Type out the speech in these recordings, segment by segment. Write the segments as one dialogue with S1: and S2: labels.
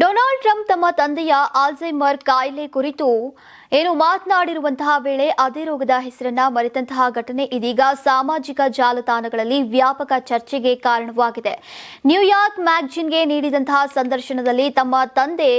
S1: Donald Trump ತಮ್ಮ ತಂದೆಯ Alzheimer ಕಾಯಿಲೆ ಕುರಿತು ಏನು ಮಾತನಾಡಿರುವಂತಹ ವೇಳೆ ಅದೇ ರೋಗದ ಹೆಸರನ್ನ ಮರೆತಂತಹ ಘಟನೆ ಇದೀಗ ಸಾಮಾಜಿಕ ಜಾಲತಾಣಗಳಲ್ಲಿ ವ್ಯಾಪಕ ಚರ್ಚೆಗೆ ಕಾರಣವಾಗಿದೆ. ನ್ಯೂಯಾರ್ಕ್ ಮ್ಯಾಗ್ಜಿನ್ಗೆ ನೀಡಿದಂತಹ ಸಂದರ್ಶನದಲ್ಲಿ ತಮ್ಮ ತಂದೆ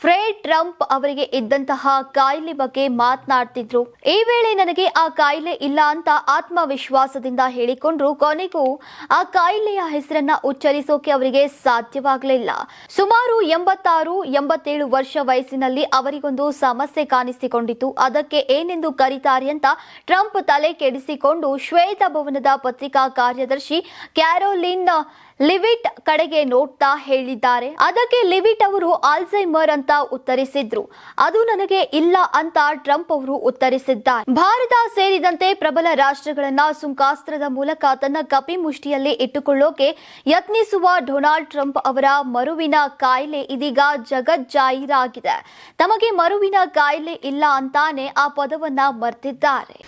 S1: ಫ್ರೇಡ್ ಟ್ರಂಪ್ ಅವರಿಗೆ ಇದ್ದಂತಹ ಕಾಯಿಲೆ ಬಗ್ಗೆ ಮಾತನಾಡ್ತಿದ್ರು. ಈ ವೇಳೆ ನನಗೆ ಆ ಕಾಯಿಲೆ ಇಲ್ಲ ಅಂತ ಆತ್ಮವಿಶ್ವಾಸದಿಂದ ಹೇಳಿಕೊಂಡ್ರು. ಕೊನೆಗೂ ಆ ಕಾಯಿಲೆಯ ಹೆಸರನ್ನ ಉಚ್ಚರಿಸೋಕೆ ಅವರಿಗೆ ಸಾಧ್ಯವಾಗಲಿಲ್ಲ. ಸುಮಾರು ಎಂಬತ್ತಾರು, ಎಂಬತ್ತೇಳು ವರ್ಷ ವಯಸ್ಸಿನಲ್ಲಿ ಅವರಿಗೊಂದು ಸಮಸ್ಯೆ ಕಾಣಿಸಿಕೊಂಡಿತು ಅದಕ್ಕೆ ಏನೆಂದು ಕರೀತಾರೆ ಅಂತ ಟ್ರಂಪ್ ತಲೆ ಕೆಡಿಸಿಕೊಂಡು ಶ್ವೇತ ಭವನದ ಪತ್ರಿಕಾ ಕಾರ್ಯದರ್ಶಿ ಕ್ಯಾರೋಲಿನ್ ಲಿವಿಟ್ ಕಡೆಗೆ ನೋಡ್ತಾ ಹೇಳಿದ್ದಾರೆ. ಅದಕ್ಕೆ ಲಿವಿಟ್ ಅವರು ಆಲ್ಝೈಮರ್ ಅಂತ ಉತ್ತರಿಸಿದ್ರು. ಅದು ನನಗೆ ಇಲ್ಲ ಅಂತ ಟ್ರಂಪ್ ಅವರು ಉತ್ತರಿಸಿದ್ದಾರೆ. ಭಾರತ ಸೇರಿದಂತೆ ಪ್ರಬಲ ರಾಷ್ಟ್ರಗಳನ್ನ ಸುಂಕಾಸ್ತ್ರದ ಮೂಲಕ ತನ್ನ ಕಪಿ ಮುಷ್ಟಿಯಲ್ಲಿ ಇಟ್ಟುಕೊಳ್ಳೋಕೆ ಯತ್ನಿಸುವ ಡೊನಾಲ್ಡ್ ಟ್ರಂಪ್ ಅವರ ಮರುವಿನ ಕಾಯಿಲೆ ಇದೀಗ ಜಗಜ್ಜಾಹೀರಾಗಿದೆ ತಮಗೆ ಮರುವಿನ ಕಾಯಿಲೆ ಇಲ್ಲ ಅಂತಾನೆ ಆ ಪದವನ್ನ ಮರ್ತಿದ್ದಾರೆ.